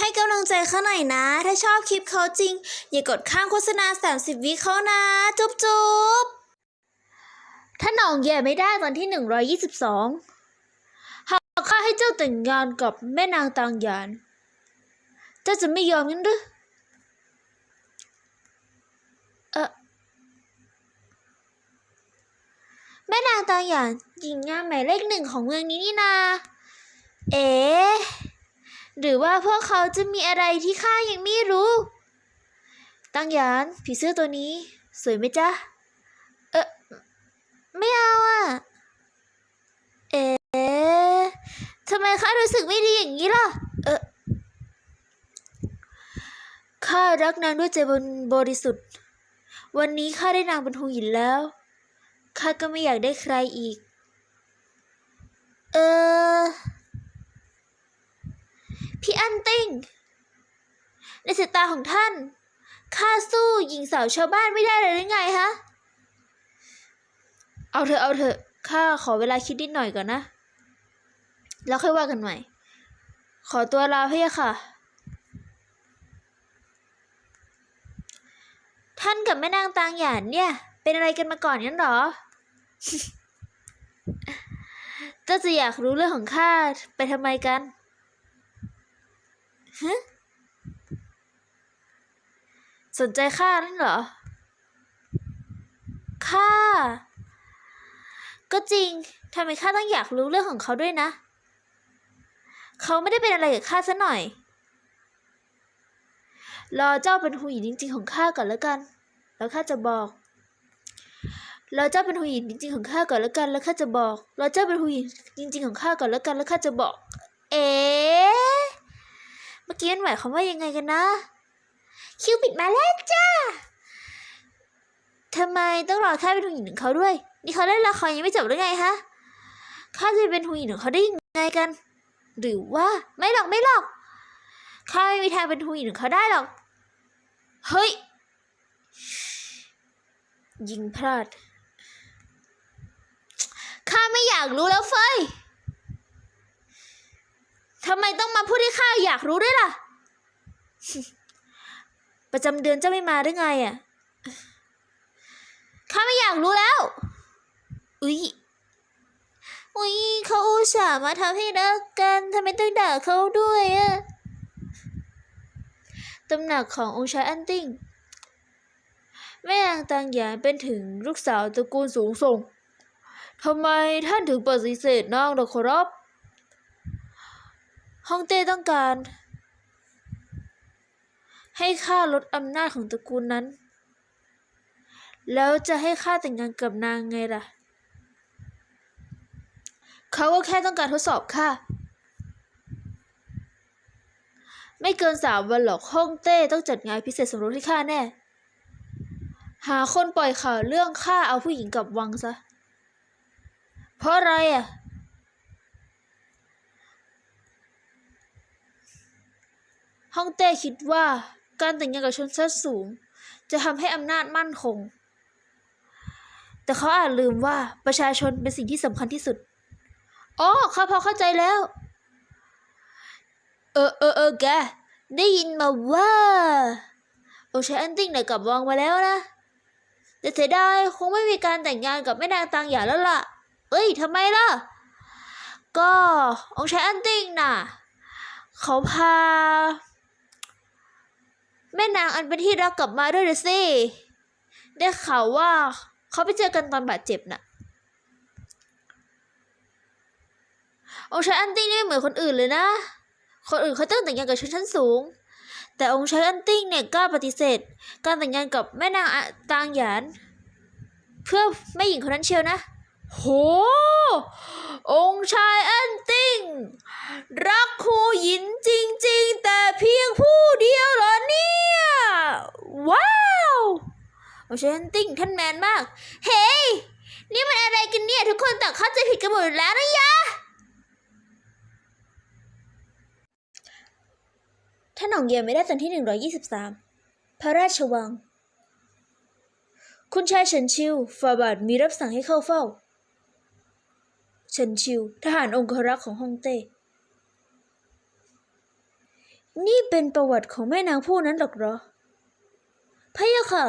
ให้กำลังใจเขาหน่อยนะ ถ้าชอบคลิปเขาจริง อย่ากดข้ามโฆษณา 30 วิเขานะ จุ๊บจุ๊บถ้าหน่องแย่ไม่ได้ตอนที่ 122 หากข้าให้เจ้าแต่งงานกับแม่นางตางยาน เจ้าจะไม่ยอมงั้นหรือเออแม่นางตางยานหญิงงามหมายเลขหนึ่งของเมืองนี้นี่นา เอ๋ หรือว่าพวกเขาจะมีอะไรที่ข้ายังไม่รู้ ตังยาน ผีเสื้อตัวนี้ สวยไหมจ๊ะ เออไม่เอาอะ เอ๋ทำไมข้ารู้สึกไม่ดีอย่างนี้ล่ะ เออข้ารักนางด้วยใจบนบริสุทธิ์ วันนี้ข้าได้นางเป็นหูหินแล้ว ข้าก็ไม่อยากได้ใครอีก เออ พี่อันติงในสายตาของท่านข้าสู้หญิงสาวชาวบ้านไม่ได้เลยหรือไงฮะ เอาเถอะเอาเถอะข้าขอเวลาคิดนิดหน่อยก่อนนะ แล้วค่อยว่ากันใหม่ ขอตัวลาพี่ค่ะ ท่านกับแม่นางตางหยานเนี่ย เป็นอะไรกันมาก่อนงั้นหรอเจ้าจะอยากรู้เรื่องของข้าไปทำไมกัน ฮะสนใจข้านั่นเหรอข้าก็จริงทำไมข้าต้องอยากรู้เรื่องของเขาด้วยนะ เขาไม่ได้เป็นอะไรกับข้าซะหน่อย รอเจ้าเป็นหูหญิงจริง ๆ ของข้าก่อนแล้วกัน แล้วข้าจะบอกรอเจ้าเป็นหูหญิงจริง ๆ ของข้าก่อนแล้วกัน แล้วข้าจะบอกรอเจ้าเป็นหูหญิงจริง ๆ ของข้าก่อนแล้วกัน แล้วข้าจะบอก เอ๊ะเมื่อ กี้มันหมายความว่ายังไงกันนะ คิวปิดมาแล้วจ้าทำไมต้องรอข้าเป็นหูหญิงของเขาด้วย นี่เขาเล่นละครยังไม่จบหรือไงฮะข้าจะเป็นหูหญิงของเขาได้ยังไงกัน หรือว่าไม่หรอกไม่หรอกข้าไม่มีทางเป็นหูหญิงของเขาได้หรอก เฮ้ย ยิงพลาดข้าไม่อยากรู้แล้วเฟย ทำไมต้องมาพูดให้ข้าอยากรู้ด้วยล่ะ ประจำเดือนเจ้าไม่มาหรือไงอะข้าไม่อยากรู้แล้ว อุ๊ย อุ๊ยเขาอุตส่าห์มาทำให้รักกันทำไมต้องด่าเขาด้วยอะตำหนักขององค์ชายอันติงแม่นางตางหยานเป็นถึงลูกสาวตระกูลสูงส่งทำไมท่านถึงปฏิเสธนางล่ะครับ ฮ่องเต้ต้องการ ให้ข้าลดอำนาจของตระกูลนั้น แล้วจะให้ข้าแต่งงานกับนางไงล่ะ เขาก็แค่ต้องการทดสอบข้าไม่เกินสามวันหรอกฮ่องเต้ต้องจัดงานพิเศษสมรสให้ข้าแน่ หาคนปล่อยข่าวเรื่องข้าเอาผู้หญิงกลับวังซะ เพราะอะไรอะ ฮ่องเต้คิดว่าการแต่งงานกับชนชั้นสูง จะทำให้อำนาจมั่นคง แต่เขาอาจลืมว่าประชาชนเป็นสิ่งที่สำคัญที่สุดอ๋อข้าพอเข้าใจแล้ว เออเออเออแก ได้ยินมาว่า โอชายอันติ้งเนี่ยกลับวังมาแล้วนะ แต่เสียดายคงไม่มีการแต่งงานกับแม่นางตางหยาแล้วล่ะ เอ้ยทำไมล่ะ ก็องค์ชายอันติ้งน่ะ เขาพา แม่นางอันเป็นที่รักกลับมาด้วยนะสิได้ข่าวว่าเขาไปเจอกันตอนบาดเจ็บน่ะองค์ชายอันติ้งนี่ไม่เหมือนคนอื่นเลยนะ คนอื่นเขาต้องแต่งงานกับชนชั้นสูง แต่องค์ชายอันติ้งเนี่ยกล้าปฏิเสธ การแต่งงานกับแม่นางตางหยาน เพื่อแม่หญิงคนนั้นเชียวนะ โห องค์ชายเอันติ้ง รักครูหยินจริง ๆ แต่เพียงผู้เดียวเหรอเนี่ย ว้าว องค์ชายเอันติ้งท่านแมนมาก เฮ้ย นี่มันอะไรกันเนี่ย ทุกคนต่างเข้าใจผิดกันหมดแล้วนะยะ ท่านหนองเยียไม่ได้ตอนที่ 123 พระราชวัง คุณชายเฉินชิวฝ่าบาทมีรับสั่งให้เข้าเฝ้า เฉินชิว ทหารองครักษ์ของฮ่องเต้ นี่เป็นประวัติของแม่นางผู้นั้นหรอกเหรอพะยะค่ะ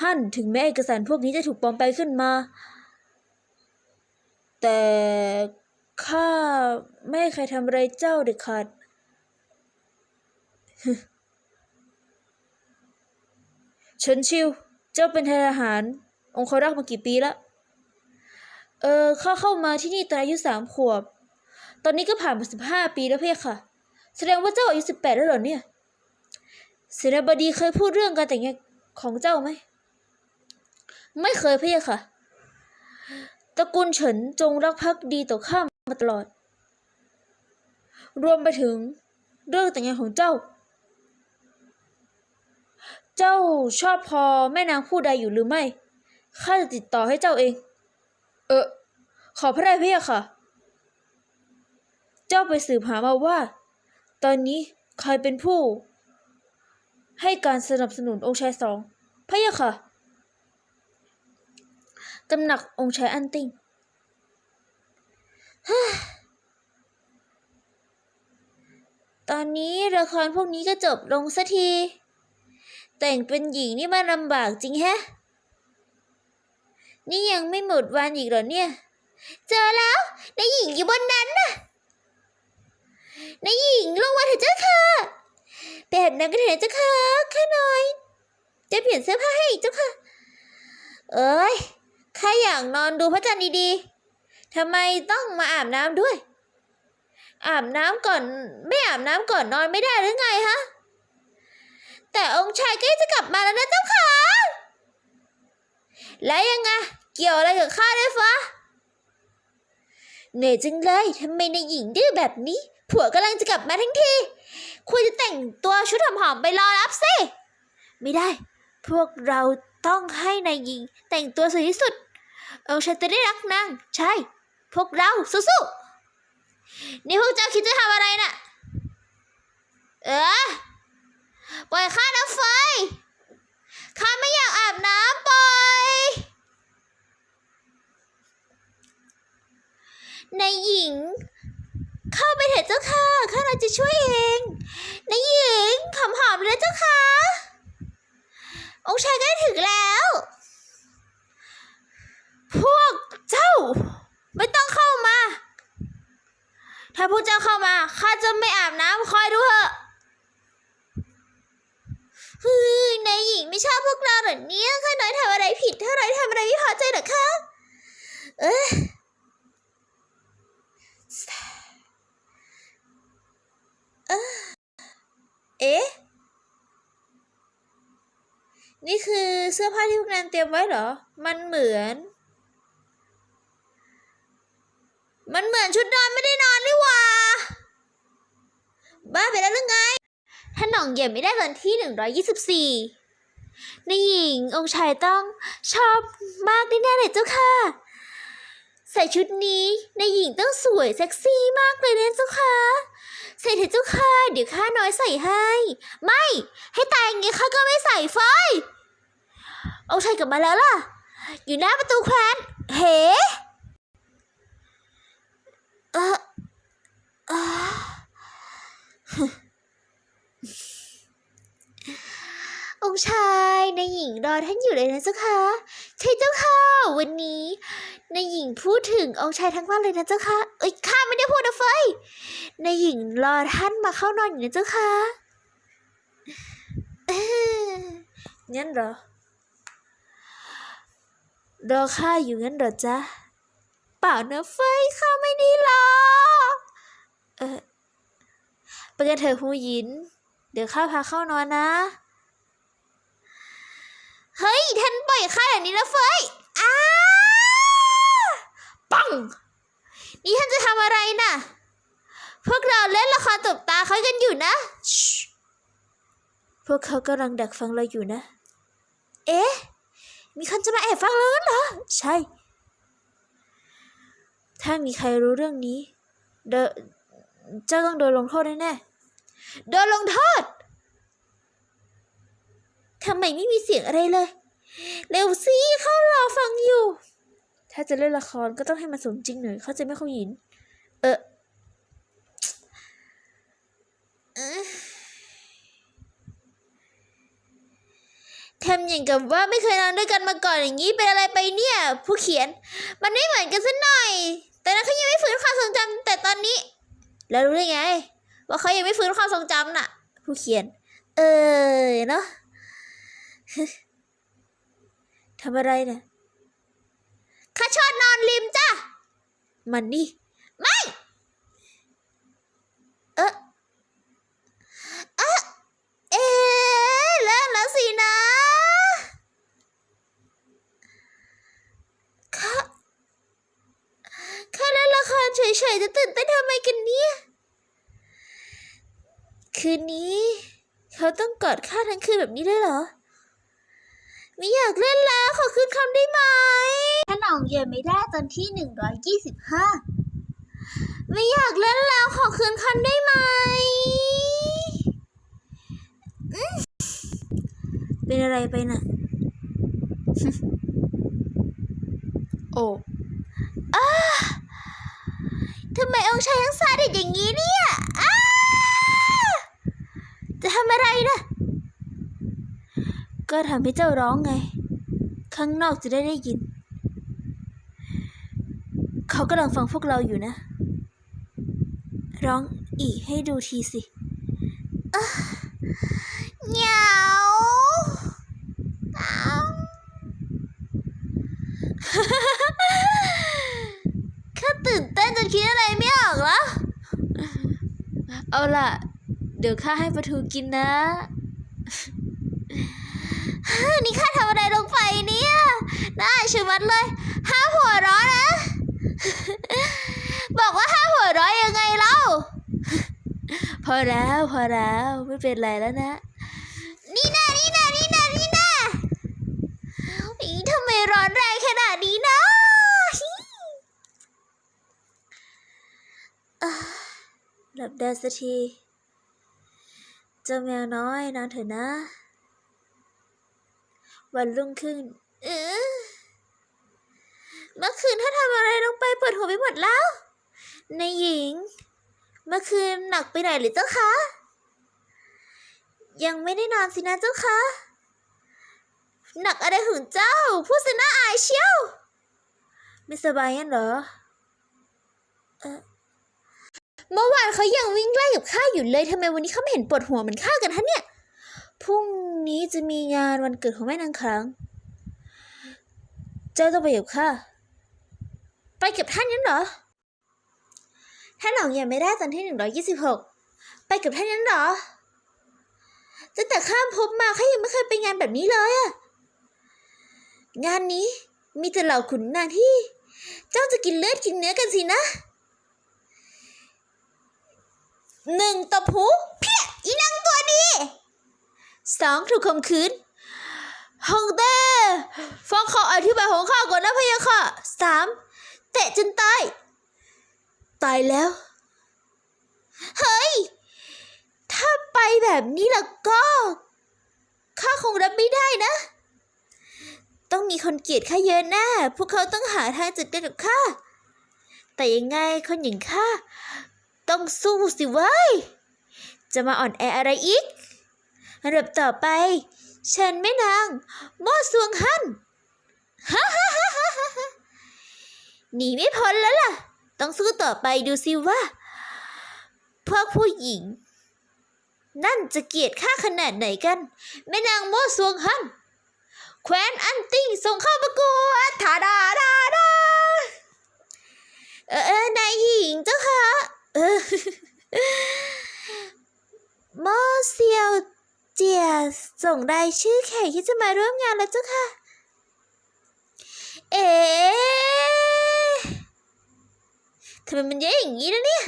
ฮั่นถึงแม้เอกสารพวกนี้จะถูกปลอมไปขึ้นมา แต่ข้าไม่ใครทำอะไรเจ้าเด็ดขาดเฉินชิว เจ้าเป็นทหาร องครักษ์มากี่ปีแล้ว เออข้าเข้ามาที่นี่ตอนอายุสามขวบ ตอนนี้ก็ผ่านมาสิบห้าปีแล้วเพ่ค่ะ แสดงว่าเจ้าอายุสิบแปดแล้วเหรอเนี่ยเสนาบดีเคยพูดเรื่องการแต่งงานของเจ้าไหม ไม่เคยเพ่ค่ะ ตระกูลเฉินจงรักภักดีต่อข้ามาตลอด รวมไปถึงเรื่องแต่งงานของเจ้า เจ้าชอบพอแม่นางผู้ใดอยู่หรือไม่ ข้าจะติดต่อให้เจ้าเอง ออ ขอพระได้พี่ค่ะ เจ้าไปสืบหามาว่า ตอนนี้ใครเป็นผู้ ให้การสนับสนุนองค์ชายสองพระยะค่ะตำหนักองค์ชายอันติงตอนนี้ละครพวกนี้ก็จบลงสักที แต่งเป็นหญิงนี่มันลำบากจริงแฮะ นี่ยังไม่หมดวันอีกเหรอเนี่ย เจอแล้วนายหญิงอยู่บนนั้นน่ะนายหญิงลงมาเถอะเจ้าค่ะ แบบนั้นก็เถอะเจ้าค่ะข้าน่อย จะเปลี่ยนเสื้อผ้าให้อีกเจ้าค่ะ เอ้ยข้าอยากนอนดูพระจันทร์ดีๆทำไมต้องมาอาบน้ำด้วย อาบน้ำก่อน ไม่อาบน้ำก่อนนอนไม่ได้หรือไงฮะ แต่องค์ชายใกล้จะกลับมาแล้วนะเจ้าค่ะ แล้วยังไง เกี่ยวอะไรกับข้าด้วยฟ้าเหนื่อยจังเลยทำไมนายหญิงดื้อแบบนี้ ผัวกำลังจะกลับมาทั้งที ควรจะแต่งตัวชุดหอมๆไปรอรับสิ ไม่ได้ พวกเราต้องให้นายหญิง แต่งตัวสวยที่สุด เองค์ชายจะได้รักนาง ใช่ พวกเราสู้ๆ นี่พวกเจ้าคิดจะทำอะไรน่ะ เออ ปล่อยข้านะเฟย ข้าไม่อยากอาบน้ำปล่อยนายหญิง เข้าไปเถอะเจ้าค่ะข้าเราจะช่วยเองนายหญิงหอมหอมๆเลยเจ้าค่ะองค์ชายใกล้ถึงแล้ว พวกเจ้า ไม่ต้องเข้ามา ถ้าพวกเจ้าเข้ามาข้าจะไม่อาบน้ำคอยดูเถอะ เฮ้ยนายหญิงไม่ชอบพวกเราเหรอเนี่ยข้าน้อยทำอะไรผิดเท่าไรทำอะไรไม่พอใจเหรอคะ เอ๊ะเอ๊ะเอ๊นี่คือเสื้อผ้าที่พวกนั้นเตรียมไว้เหรอ มันเหมือน มันเหมือนชุดนอนไม่ได้นอนนี่หว่า บ้าไปแล้วหรือไง ถ้าหน่องเหยี่ยมไม่ได้ตอนที่หนึ่งร้อยยี่สิบสี่นายหญิงองค์ชายต้องชอบมากแน่ๆเลยเจ้าค่ะ ใส่ชุดนี้นายหญิงต้องสวยเซ็กซี่มากเลยนะเจ้าค่ะใส่เถอะเจ้าค่ะ เดี๋ยวข้าน้อยใส่ให้ ไม่ ให้ตายอย่างงี้ข้าก็ไม่ใส่ไฟองค์ชายกลับมาแล้วล่ะ อยู่หน้าประตูแคว้นเฮ้เออเออ องค์ชายนายหญิงรอท่านอยู่เลยนะเจ้าคะใช่เจ้าค่ะ วันนี้นายหญิงพูดถึงองค์ชายทั้งวันเลยนะเจ้าค่ะเอ้ยข้าไม่ได้พูดนะเฟยนายหญิงรอท่านมาเข้านอนอยู่นะเจ้าค่ะงั้นเหรอรอข้าอยู่งั้นเหรอจ๊ะเปล่านะเฟยข้าไม่ได้รอเออไปกันเถอะฮูหยิน เดี๋ยวข้าพาเข้านอนนะ เฮ้ยท่านปล่อยข้าอย่างนี้นะเฟยอ้าปัง นี่ท่านจะทำอะไรน่ะ พวกเราเล่นละครตบตาเขากันอยู่นะพวกเขากำลังดักฟังเราอยู่นะ เอ๊ะ มีคนจะมาแอบฟังเราเหรอ ใช่ ถ้ามีใครรู้เรื่องนี้ เดเจ้าต้องโดนลงโทษแน่ๆ โดนลงโทษ ทำไมไม่มีเสียงอะไรเลย เร็วสิเขารอฟังอยู่ ถ้าจะเล่นละครก็ต้องให้มันสมจริงหน่อย เขาจะไม่เขายิน เออทำอย่างกับว่าไม่เคยนอนด้วยกันมาก่อนอย่างนี้เป็นอะไรไปเนี่ย ผู้เขียน มันไม่เหมือนกันสักหน่อย แต่นั้นเขายังไม่ฟื้นความทรงจำแต่ตอนนี้ แล้วรู้ได้ไง ว่าเขายังไม่ฟื้นความทรงจำน่ะ ผู้เขียน เออเนาะ ทำอะไรนี่ยข้าชอบนอนริมจ้ะ มันนี่ ไม่ เอะเอะเอ๊ะเลิกแล้วสินะข้าข้าเล่นละครเฉยๆ จะตื่นเต้นทำไมกันเนี่ย คืนนี้ เขาต้องกอดข้าทั้งคืนแบบนี้ได้เหรอ ไม่อยากเล่นแล้วขอคืนคำได้ไหมถ้าหน่องเย็นไม่ได้ตอนที่หนึ่งร้อยยี่สิบห้าไม่อยากเล่นแล้วขอคืนคำได้ไหมอืมเป็นอะไรไปน่ะ โอ้อาทำไมองค์ชายยังซาดิสอย่างนี้เนี่ยอ้าจะทำอะไรนะ ก็ทำให้เจ้าร้องไง ข้างนอกจะได้ได้ยิน เขากำลังฟังพวกเราอยู่นะ ร้องอีกให้ดูทีสิอะเหงาอ้าวข้าตื่นเต้นจนคิดอะไรไม่ออกแล้ว เอาล่ะ เดี๋ยวข้าให้ปลาทูกินนะ นี่ข้าทำอะไรลงไปเนี่ยน่าอายชะมัดเลย ห้ามหัวร้อนนะ บอกว่าห้ามหัวร้อนยังไงเล่า พอแล้วพอแล้วไม่เป็นไรแล้วนะ นี่นะนี่นะนี่นะนี่นะอีทำไมร้อนแรงขนาดนี้นะหลับได้สักที เจ้าแมวน้อยนอนเถอะนะ วันรุ่งขึ้น เออเมื่อคืนถ้าทำอะไรลงไปปวดหัวไปหมดแล้วนายหญิง เมื่อคืนหนักไปหน่อยหรือเจ้าคะ ยังไม่ได้นอนสินะเจ้าคะ หนักอะไรถึงเจ้า พูดสิน่าอายเชียว ไม่สบายงั้นเหรอเออเมื่อวานเขายังวิ่งไล่กับข้าอยู่เลยทำไมวันนี้เขาไม่เห็นปวดหัวเหมือนข้ากันฮะเนี่ย พรุ่ง นี้จะมีงานวันเกิดของแม่นางครั้ง เจ้าต้องไปกับข้าไปกับท่านนั้นเหรอ ท่านหลองยังไม่ได้ตอนที่หนึ่งร้อยยี่สิบหกไปกับท่านนั้นเหรอตั้งแต่ข้ามพบมาข้ายังไม่เคยไปงานแบบนี้เลยอะงานนี้มีแต่เหล่าขุนนางที่ เจ้าจะกินเลือดกินเนื้อกันสินะหนึ่งตบหูเพี้ยอีนางตัวดี สองถูกข่มขืนฮองเต้ฟังเขาอธิบายของข้าก่อนนะพะยะค่ะสามเตะจนตาย ตายแล้ว เฮ้ย ถ้าไปแบบนี้ล้วก็ข้าคงรับไม่ได้นะ ต้องมีคนเกลียดข้าเยอะแน่พวกเขาต้องหาทางจัดการกับข้า แต่ยังไงคนอย่างข้าต้องสู้สิเว้ย จะมาอ่อนแออะไรอีก อันดับต่อไปเชิญแม่นางโม่สวงฮั่นฮ่าฮ่าฮ่าฮ่าฮ่าหนีไม่พ้นแล้วล่ะ ต้องสู้ต่อไปดูสิว่า พวกผู้หญิง นั่นจะเกลียดข้าขนาดไหนกัน แม่นางโม่สวงฮั่นแคว้นอันติ้งส่งเข้าประกวดทาดาดาดาเออเออนายหญิงเจ้าคะเออโมเซียว เจียส่งรายชื่อแขกที่จะมาร่วมงานแล้วเจ้าค่ะ เอ๊ทำไมมันเยอะอย่างนี้นะเนี่ย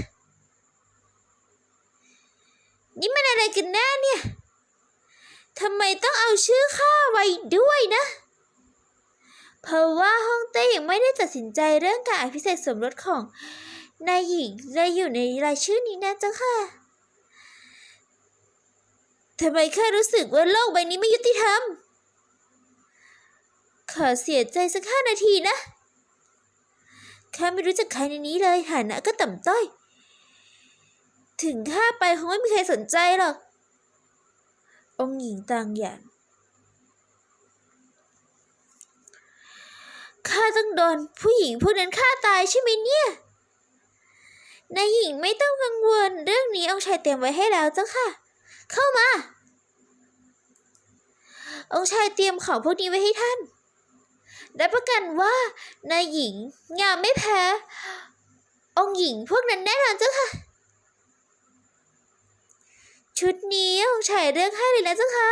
นี่มันอะไรกันแน่เนี่ย ทำไมต้องเอาชื่อข้าไว้ด้วยนะ เพราะว่าฮ่องเต้ยังไม่ได้ตัดสินใจเรื่องการอภิเษกสมรสของนายหญิงเลยอยู่ในรายชื่อนี้นะเจ้าค่ะ ทำไมข้ารู้สึกว่าโลกใบนี้ไม่ยุติธรรม ขอเสียใจสักห้านาทีนะ ข้าไม่รู้จักใครในนี้เลยฐานะก็ต่ำต้อย ถึงข้าไปคงไม่มีใครสนใจหรอก องหญิงต่างอย่าง ข้าต้องโดนผู้หญิงพวกนั้นฆ่าตายใช่ไหมเนี่ยนายหญิงไม่ต้องกังวลเรื่องนี้องชายเตรียมไว้ให้แล้วเจ้าค่ะ เข้ามา องค์ชายเตรียมของพวกนี้ไว้ให้ท่านรับประกันว่านายหญิงงามไม่แพ้ องค์หญิงพวกนั้นแน่นอนเจ้าค่ะ ชุดนี้องค์ชายเลือกให้เลยนะเจ้าค่ะ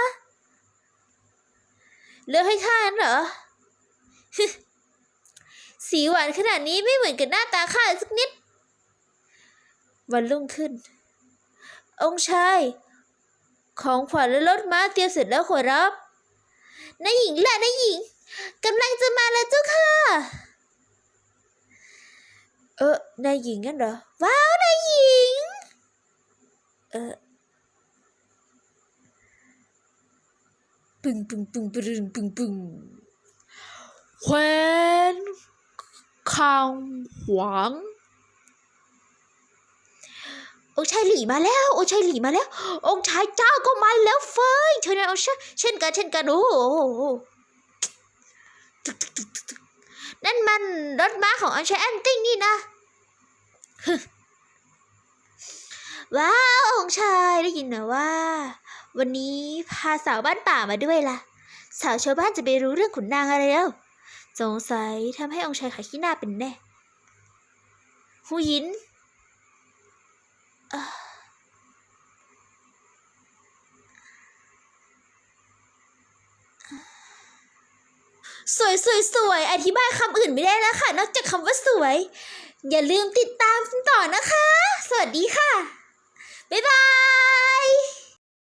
เลือกให้ข้านั้นเหรอสีหวานขนาดนี้ไม่เหมือนกับหน้าตาข้าสักนิด วันรุ่งขึ้น องค์ชาย ของขวัญและรถม้าเตรียมเสร็จแล้วขอรับนายหญิงและนายหญิงกำลังจะมาแล้วเจ้าค่ะ เออนายหญิงงั้นเหรอ ว้าวนายหญิง เออปึงปึงปึงปึงปึงปึงแควนคางหวาง องค์ชายหลี่มาแล้ว องค์ชายหลี่มาแล้ว องค์ชายเจ้าก็มาแล้วเฟยเธอนะองค์ชายเช่นกันเช่นกันโอ้โหนั่นมันรถม้าขององค์ชายแอนติ้งนี่นะว้าวองค์ชายได้ยินนะว่า วันนี้พาสาวบ้านป่ามาด้วยล่ะ สาวชาวบ้านจะไปรู้เรื่องขุนนางอะไรแล้วสงสัยทำให้องค์ชายขายขี้หน้าเป็นแน่หูยิน สวยสวยสวยอธิบายคำอื่นไม่ได้แล้วค่ะ นอกจากคำว่าสวย อย่าลืมติดตามต่อนะคะ สวัสดีค่ะ บ๊ายบาย